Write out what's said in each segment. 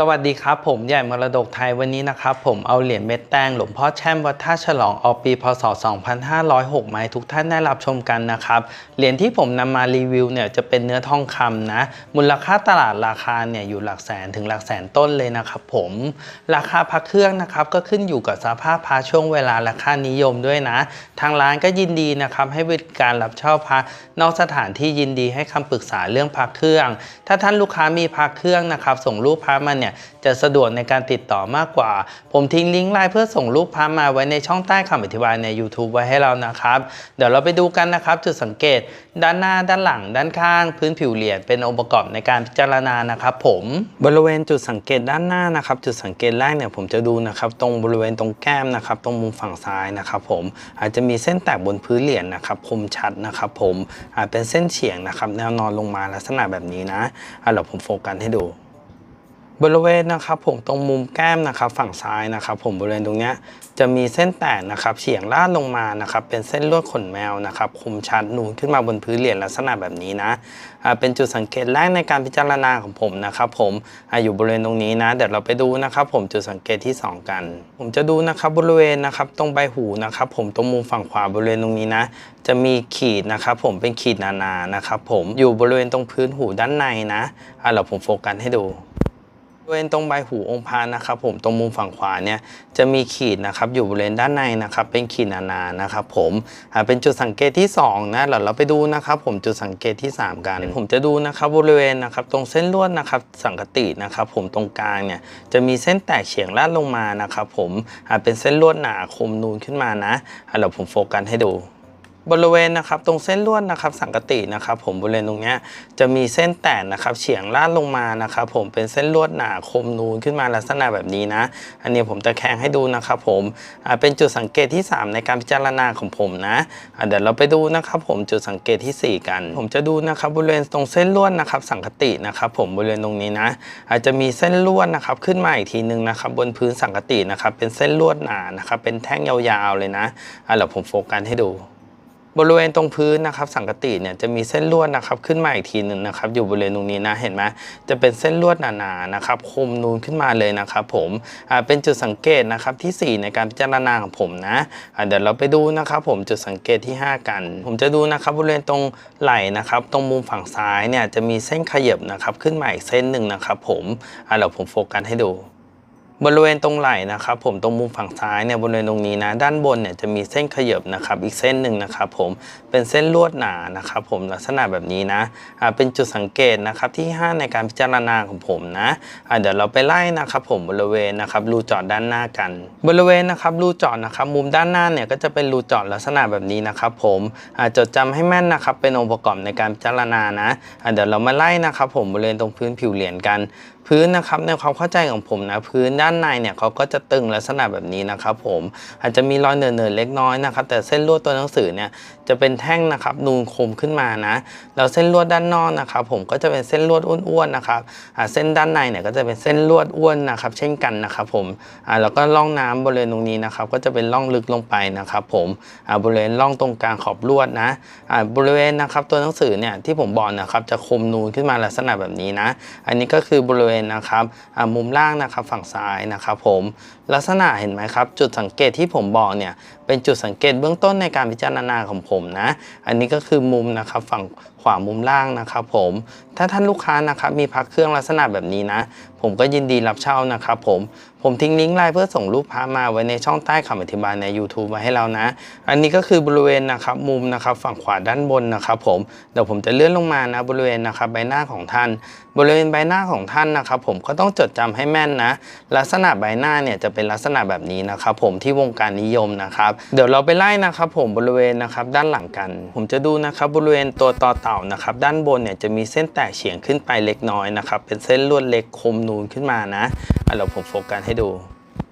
สวัสดีครับ ผมใหญ่มรดกไทยวันนี้นะครับ ผมเอาเหรียญเม็ดแตงหลวงพ่อแช่มวัดท่าฉลองออกปีพศ 2506มาให้ทุกท่านได้รับชมกันนะครับ เหรียญที่ผมนำมารีวิวเนี่ยจะเป็นเนื้อทองคำนะ มูลค่าตลาดราคาเนี่ยอยู่หลักแสนถึงหลักแสนต้นเลยนะครับผม ราคาพระเครื่องนะครับก็ขึ้นอยู่กับสภาพพระช่วงเวลาและค่านิยมด้วยนะ ทางร้านก็ยินดีนะครับให้บริการรับเช่าพระนอกสถานที่ยินดีให้คำปรึกษาเรื่องพระเครื่อง ถ้าท่านลูกค้ามีพระเครื่องนะครับส่งรูปพระมาเนี่ยจะสะดวกในการติดต่อมากกว่า ผมทิ้งลิงก์ไลน์เพื่อส่งรูปพระมาไว้ในช่องใต้คำอธิบายใน YouTube ไว้ให้เรานะครับ เดี๋ยวเราไปดูกันนะครับจุดสังเกต ด้านหน้าด้านหลัง ด้านข้าง พื้นผิวเหรียญเป็นองค์ประกอบในการพิจารณานะครับ ผมบริเวณจุดสังเกตด้านหน้านะครับ จุดสังเกตแรกเนี่ยผมจะดูนะครับตรงบริเวณตรงแก้มนะครับตรงมุมฝั่งซ้ายนะครับ ผมอาจจะมีเส้นแตกบนพื้นเหรียญนะครับคมชัดนะครับ ผมอาจเป็นเส้นเฉียงนะครับแนวนอนลงมาลักษณะแบบนี้นะอะเดี๋ยวผมโฟกัสให้ดู บริเวณนะครับผมตรงมุมแก้มนะครับฝั่งซ้ายนะครับผมบริเวณตรงนี้จะมีเส้นแตกนะครับเฉียงลาดลงมานะครับเป็นเส้นลวดขนแมวนะครับคมชัดนูนขึ้นมาบนพื้นเหรียญลักษณะแบบนี้นะเป็นจุดสังเกตแรกในการพิจารณาของผมนะครับผมอยู่บริเวณตรงนี้นะเดี๋ยวเราไปดูนะครับผมจุดสังเกตที่ 2 กัน ผมจะดูนะครับบริเวณนะครับตรงใบหูนะครับผมตรงมุมฝั่งขวาบริเวณตรงนี้นะจะมีขีดนะครับผมเป็นขีดหนานะครับผมอยู่บริเวณตรงพื้นหูด้านในนะอ่าเดี๋ยวผมโฟกัสให้ดู บริเวณตรงใบหูองค์พระนะครับผมตรงมุมฝั่งขวาเนี่ยจะมีขีดนะครับอยู่บริเวณด้านในนะครับเป็นขีดหนาๆนะครับผมอ่าเป็นจุดสังเกตที่2นะเดี๋ยวเราไปดูนะครับผมจุดสังเกตที่ 3 กัน ผมจะดูนะครับบริเวณนะครับตรงเส้นลวดนะครับสังกตินะครับผมตรงกลางเนี่ยจะมีเส้นแตกเฉียงลาดลงมานะครับผมอ่าเป็นเส้นลวดหนาคมนูนขึ้นมานะอ่าเดี๋ยวผมโฟกัสให้ดู บริเวณนะครับตรงเส้นลวดนะครับสังกตินะครับผมบริเวณตรงนี้จะมีเส้นแตกนะครับเฉียงลาดลงมานะครับผมเป็นเส้นลวดหนาคมนูนขึ้นมาลักษณะแบบนี้นะ อันนี้ผมตะแคงให้ดูนะครับผมเป็นจุดสังเกตที่ 3 ในการพิจารณาของผมนะเดี๋ยวเราไปดูนะครับผมจุดสังเกตทีสี่ 4 กัน ผมจะดูนะครับบริเวณตรงเส้นลวดนะครับสังกตินะครับผมบริเวณตรงนี้นะ อาจจะมีเส้นลวดนะครับขึ้นมาอีกทีนึงนะครับบนพื้นสังกตินะครับเป็นเส้นลวดหนานะครับเป็นแท่งยาวๆเลยนะเดี๋ยวผมโฟกัสให้ดู บริเวณตรงพื้นนะครับสังกติเนี่ยจะมีเส้นลวดนะครับขึ้นมาอีกทีหนึ่งนะครับอยู่บริเวณตรงนี้นะเห็นไหมจะเป็นเส้นลวดหนาๆนะครับคมนูนขึ้นมาเลยนะครับผมอ่าเป็นจุดสังเกตนะครับทีสี่ 4 ในการพิจารณาของผมนะอ่าเดี๋ยวเราไปดูนะครับผมจุดสังเกตที่ 5 กัน ผมจะดูนะครับบริเวณตรงไหล่นะครับตรงมุมฝั่งซ้ายเนี่ยจะมีเส้นขยับนะครับขึ้นมาอีกเส้นหนึ่งนะครับผมอ่าเดี๋ยวผมโฟกัสให้ดู บริเวณตรงไหล่นะครับผมตรงมุมฝั่งซ้ายเนี่ยบริเวณตรงนี้นะด้านบนเนี่ยจะมีเส้นขยบนะครับอีกเส้นหนึ่งนะครับผมเป็นเส้นลวดหนานะครับผมลักษณะแบบนี้นะอ่าเป็นจุดสังเกตนะครับที่ 5 ในการพิจารณาของผมนะอ่าเดี๋ยวเราไปไล่นะครับผมบริเวณนะครับรูจาะด้านหน้ากัน บริเวณนะครับรูจาะนะครับมุมด้านหน้าเนี่ยก็จะเป็นรูจาะลักษณะแบบนี้นะครับผมอ่าจดจำให้แม่นนะครับเป็นองค์ประกอบในการพิจารณานะอ่าเดี๋ยวเรามาไล่นะครับผมบริเวณตรงพื้นผิวเหรียญกัน พื้นนะครับในความเข้าใจของผมนะพื้นด้านในเนี่ยเขาก็จะตึงลักษณะแบบนี้นะครับผมอาจจะมีรอยเนินๆเล็กน้อยนะครับแต่เส้นลวดตัวหนังสือเนี่ยจะเป็นแท่งนะครับนูนคมขึ้นมานะแล้วเส้นลวดด้านนอกนะครับผมก็จะเป็นเส้นลวดอ้วนๆนะครับเส้นด้านในเนี่ยก็จะเป็นเส้นลวดอ้วนนะครับเช่นกันนะครับผมอ่าแล้วก็ร่องน้ำบริเวณตรงนี้นะครับก็จะเป็นร่องลึกลงไปนะครับผมบริเวณร่องตรงกลางขอบลวดนะบริเวณนะครับตัวหนังสือเนี่ยที่ผมบอกนะครับจะคมนูนขึ้นมาลักษณะแบบนี้นะ อันนี้ก็คือบริเวณนะครับมุมล่างนะครับฝั่งซ้ายนะครับผมลักษณะเห็นไหมครับจุดสังเกตที่ผมบอกเนี่ยเป็นจุดสังเกตเบื้องต้นในการพิจารณาของผมนะ อันนี้ก็คือมุมนะครับฝั่งขวามุมล่างนะครับผม ถ้าท่านลูกค้านะครับมีพักเครื่องลักษณะแบบนี้นะ ผมก็ยินดีรับเช่านะครับผม ผมทิ้งลิงก์ไลน์เพื่อส่งรูปพระมาไว้ในช่องใต้คำอธิบายใน YouTube ไว้ให้เรานะ อันนี้ก็คือบริเวณนะครับมุมนะครับฝั่งขวาด้านบนนะครับผม เดี๋ยวผมจะเลื่อนลงมานะบริเวณนะครับใบหน้าของท่าน บริเวณใบหน้าของท่านนะครับผมก็ต้องจดจำให้แม่นนะ ลักษณะใบหน้าเนี่ยจะเป็นลักษณะแบบนี้นะครับผมที่วงการนิยมนะครับเดี๋ยวเราไปไล่นะครับผมบริเวณนะครับด้านหลังกัน ผมจะดูนะครับบริเวณตัวต่อเต่านะครับด้านบนเนี่ยจะมีเส้นแตกเฉียงขึ้นไปเล็กน้อยนะครับเป็นเส้นลวดเล็กคมนูนขึ้นมานะอะเดี๋ยวผมโฟกัสให้ดู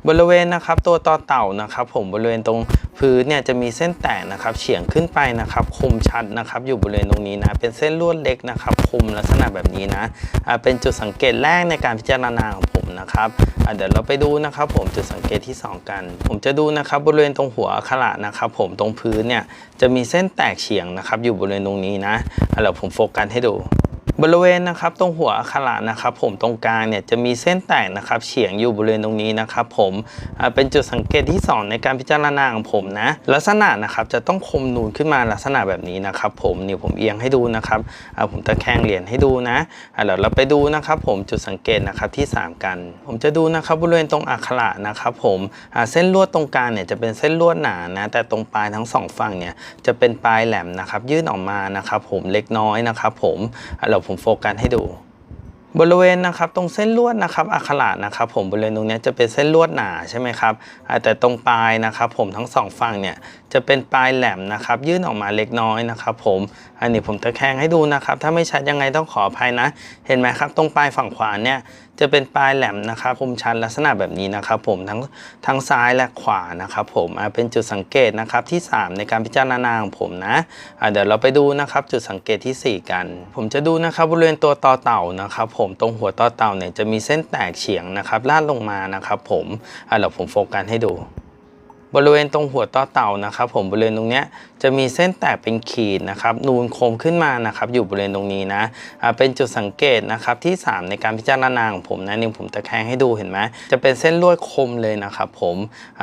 บริเวณนะครับตัวต่อเต่านะครับผมบริเวณตรงพื้นเนี่ยจะมีเส้นแตกนะครับเฉียงขึ้นไปนะครับคมชัดนะครับอยู่บริเวณตรงนี้นะเป็นเส้นลวดเล็กนะครับคมลักษณะแบบนี้นะอ่าเป็นจุดสังเกตแรกในการพิจารณาของผม นะครับเดี๋ยวเราไปดูนะครับ ผมจุดสังเกตที่ 2 กัน ผมจะดูนะครับบริเวณตรงหัวอักขระนะครับ ผมตรงพื้นเนี่ยจะมีเส้นแตกเฉียงนะครับ อยู่บริเวณตรงนี้นะเดี๋ยวผมโฟกัสให้ดู บริเวณนะครับตรงหัวอักขระนะครับผมตรงกลางเนี่ยจะมีเส้นแตกนะครับเฉียงอยู่บริเวณตรงนี้นะครับผมเป็นจุดสังเกตที่ 2 ในการพิจารณาของผมนะลักษณะนะครับจะต้องคมนูนขึ้นมาลักษณะแบบนี้นะครับผมนี่ผมเอียงให้ดูนะครับผมตะแคงเหรียญให้ดูนะเดี๋ยวเราไปดูนะครับผมจุดสังเกตนะครับที่ 3 กัน ผมจะดูนะครับบริเวณตรงอักขระนะครับผมเส้นลวดตรงกลางเนี่ยจะเป็นเส้นลวดหนานะแต่ตรงปลายทั้งสองฝั่งเนี่ยจะเป็นปลายแหลมนะครับยื่นออกมานะครับผมเล็กน้อยนะครับผมอ่าเดี๋ยวผมโฟกัสให้ดู บริเวณนะครับตรงเส้นลวดนะครับอักขระนะครับ ผมบริเวณตรงนี้จะเป็นเส้นลวดหนาใช่ไหมครับแต่ตรงปลายนะครับ ผมทั้งสองฝั่งเนี่ยจะเป็นปลายแหลมนะครับ ยื่นออกมาเล็กน้อยนะครับผมอันนี้ผมตะแคงให้ดูนะครับ ถ้าไม่ชัดยังไงต้องขออภัยนะ เห็นไหมครับ ตรงปลายฝั่งขวาเนี่ยจะเป็นปลายแหลมนะครับคมชันลักษณะแบบนี้นะครับ ผมทั้งทั้งซ้ายและขวานะครับผมเป็นจุดสังเกตนะครับที่ 3 ในการพิจารณาของผมนะเดี๋ยวเราไปดูนะครับจุดสังเกตทีสี่4 กัน ผมจะดูนะครับบริเวณตัวต่อเต่านะครับผมตรงหัวต่อเต่าเนี่ยจะมีเส้นแตกเฉียงนะครับลาดลงมานะครับผมอ่าเดี๋ยวผมโฟกัสให้ดู บริเวณตรงหัวต่อเต่านะครับ ผมบริเวณตรงเนี้ยจะมีเส้นแตกเป็นขีดนะครับนูนโคมขึ้นมานะครับ อยู่บริเวณตรงนี้นะเป็นจุดสังเกตนะครับที่ 3 ในการพิจารณาของผมนะนี่ผมตะแคงให้ดูเห็นไหมจะเป็นเส้นลวดคมเลยนะครับ ผม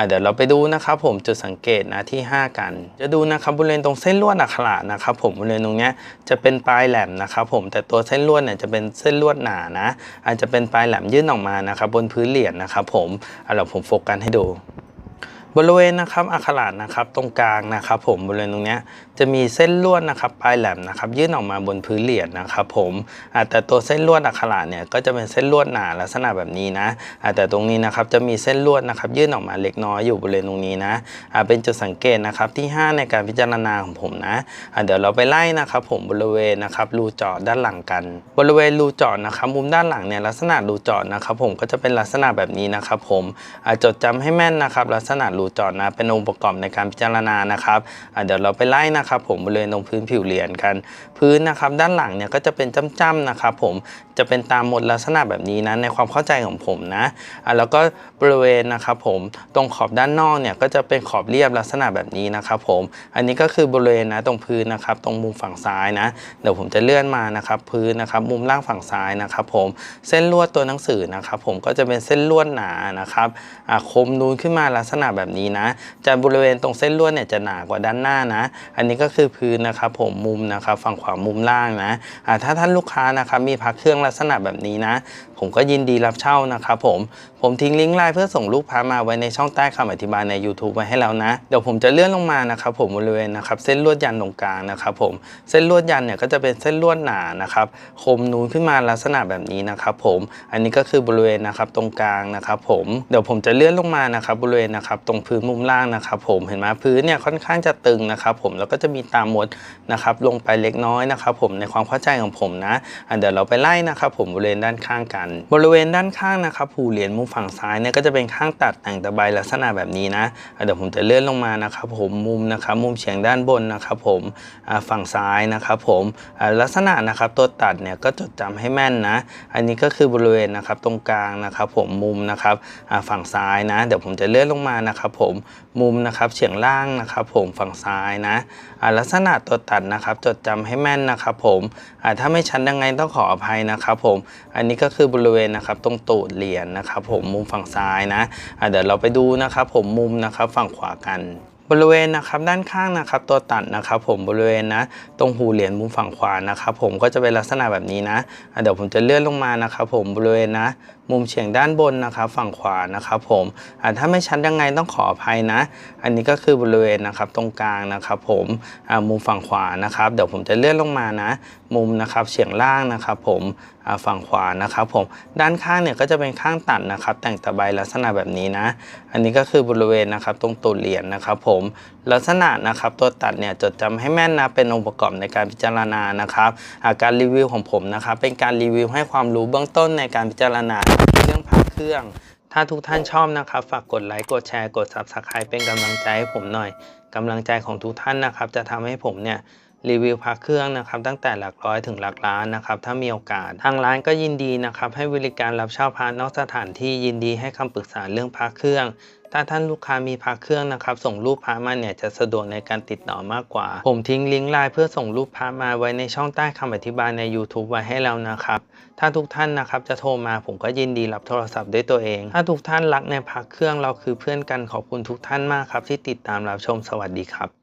เดี๋ยวเราไปดูนะครับ ผมจุดสังเกตนะที่ 5 กัน จะดูนะครับบริเวณตรงเส้นลวดอักขระนะครับ ผมบริเวณตรงเนี้ยจะเป็นปลายแหลมนะครับ ผมแต่ตัวเส้นลวดเนี่ยจะเป็นเส้นลวดหนานะอาจจะเป็นปลายแหลมยื่นออกมานะครับบนพื้นเหรียญนะครับ ผมอ่าเดี๋ยวผมโฟกัสให้ดู บริเวณนะครับอักขระนะครับตรงกลางนะครับ ผมบริเวณตรงนี้จะมีเส้นลวดนะครับปลายแหลมนะครับยื่นออกมาบนพื้นเหรียญนะครับ ผมแต่ตัวเส้นลวดอักขระเนี่ยก็จะเป็นเส้นลวดหนาลักษณะแบบนี้นะแต่ตรงนี้นะครับจะมีเส้นลวดนะครับยื่นออกมาเล็กน้อยอยู่บริเวณตรงนี้นะเป็นจุดสังเกตนะครับที่ 5 ในการพิจารณาของผมนะเดี๋ยวเราไปไล่นะครับผมบริเวณนะครับรูเจาะด้านหลังกัน บริเวณรูเจาะนะครับมุมด้านหลังเนี่ยลักษณะรูเจาะนะครับผมก็จะเป็นลักษณะแบบนี้นะครับผมจดจำให้แม่นนะครับลักษณะรูเจาะนะเป็นองค์ประกอบในการพิจารณานะครับเดี๋ยวเราไปไล่นะครับ ผมบริเวณตรงพื้นผิวเหรียญกัน พื้นนะครับด้านหลังเนี่ยก็จะเป็นจ้ำๆนะครับผมจะเป็นตามหมดลักษณะแบบนี้นะในความเข้าใจของผมนะอ่าแล้วก็บริเวณนะครับผมตรงขอบด้านนอกเนี่ยก็จะเป็นขอบเรียบลักษณะแบบนี้นะครับผมอันนี้ก็คือบริเวณนะตรงพื้นนะครับตรงมุมฝั่งซ้ายนะเดี๋ยวผมจะเลื่อนมานะครับพื้นนะครับมุมล่างฝั่งซ้ายนะครับผมเส้นลวดตัวหนังสือนะครับผมก็จะเป็นเส้นลวดหนานะครับคมนูนขึ้นมาลักษณะแบบนี้นะจะบริเวณตรงเส้นลวดเนี่ยจะหนากว่าด้านหน้านะ อันนี้ก็คือพื้นนะครับผมมุมนะครับฝั่งขวามุมล่างนะอ่าถ้าท่านลูกค้านะครับมีพักเครื่องลักษณะแบบนี้นะ ผมก็ยินดีรับเช่านะครับผม ผมทิ้งลิงก์ไลน์เพื่อส่งรูปพามาไว้ในช่องใต้คำอธิบายใน YouTube ไว้ให้แล้วนะ เดี๋ยวผมจะเลื่อนลงมานะครับผมบริเวณนะครับเส้นลวดยันตรงกลางนะครับผมเส้นลวดยันเนี่ยก็จะเป็นเส้นลวดหนานะครับคมนูนขึ้นมาลักษณะแบบนี้นะครับผมอันนี้ก็คือบริเวณนะครับตรงกลางนะครับผมเดี๋ยวผมจะเลื่อนลงมานะครับบริเวณนะครับตรงพื้นมุมล่างนะครับผมเห็นไหมพื้นเนี่ยค่อนข้างจะตึงนะครับผมแล้วก็จะมีตามมดนะครับลงไปเล็กน้อยนะครับผมในความเข้าใจของผมนะอะเดี๋ยวเราไปไล่นะครับผมบริเวณด้านข้างกัน บริเวณด้านข้างนะครับผูเหรียญมุมฝั่งซ้ายเนี่ยก็จะเป็นข้างตัดแต่งตะไบลักษณะแบบนี้นะเดี๋ยวผมจะเลื่อนลงมานะครับผมมุมนะครับมุมเฉียงด้านบนนะครับผมฝั่งซ้ายนะครับผมลักษณะนะครับตัวตัดเนี่ยก็จดจำให้แม่นนะ อันนี้ก็คือบริเวณนะครับตรงกลางนะครับผมมุมนะครับฝั่งซ้ายนะ เดี๋ยวผมจะเลื่อนลงมานะครับผมมุมนะครับเฉียงล่างนะครับผมฝั่งซ้ายนะลักษณะตัวตัดนะครับจดจำให้แม่นนะครับผมถ้าไม่ชัดยังไงต้องขออภัยนะครับผมอันนี้ก็คือบริเวณนะครับตรงตูดเหรียญนะครับผมมุมฝั่งซ้ายนะะเดี๋ยวเราไปดูนะครับผมมุมนะครับฝั่งขวากันบริเวณนะครับด้านข้างนะครับตัวตัดนะครับผมบริเวณนะตรงหูเหรียญมุมฝั่งขวานะครับผมก็จะเป็นลักษณะแบบนี้นะเดี๋ยวผมจะเลื่อนลงมานะครับผมบริเวณนะมุมเฉียงด้านบนนะครับฝั่งขวานะครับผมถ้าไม่ชัดยังไงต้องขออภัยนะ อันนี้ก็คือบริเวณนะครับตรงกลางนะครับผมมุมฝั่งขวานะครับเดี๋ยวผมจะเลื่อนลงมานะ มุมนะครับเฉียงล่างนะครับผมฝั่งขวานะครับผมด้านข้างเนี่ยก็จะเป็นข้างตัดนะครับ แต่งตะไบลักษณะแบบนี้นะ อันนี้ก็คือบริเวณนะครับตรงตูดเหรียญนะครับผมลักษณะนะครับตัวตัดเนี่ยจดจำให้แม่นนะเป็นองค์ประกอบในการพิจารณานะครับอะการรีวิวของผมนะครับเป็นการรีวิวให้ความรู้เบื้องต้นในการพิจารณาเรื่องพักเครื่อง ถ้าทุกท่านชอบนะครับ ฝากกดไลค์กดแชร์กด Subscribe เป็นกำลังใจให้ผมหน่อยกำลังใจของทุกท่านนะครับ จะทำให้ผมเนี่ย รีวิวพักเครื่องนะครับตั้งแต่หลักร้อยถึงหลักล้านนะครับถ้ามีโอกาส ทางร้านก็ยินดีนะครับให้บริการรับเช่าพาร์ทนอกสถานที่ยินดีให้คำปรึกษาเรื่องพักเครื่อง ถ้าท่านลูกค้ามีพระเครื่องนะครับส่งรูปพระมาเนี่ยจะสะดวกในการติดต่อมากกว่า ผมทิ้งลิงก์ไลน์เพื่อส่งรูปพระมาไว้ในช่องใต้คำอธิบายใน YouTube ไว้ให้แล้วนะครับถ้าทุกท่านนะครับจะโทรมาผมก็ยินดีรับโทรศัพท์ด้วยตัวเอง ถ้าทุกท่านรักในพระเครื่องเราคือเพื่อนกันขอบคุณทุกท่านมากครับที่ติดตามรับชมสวัสดีครับ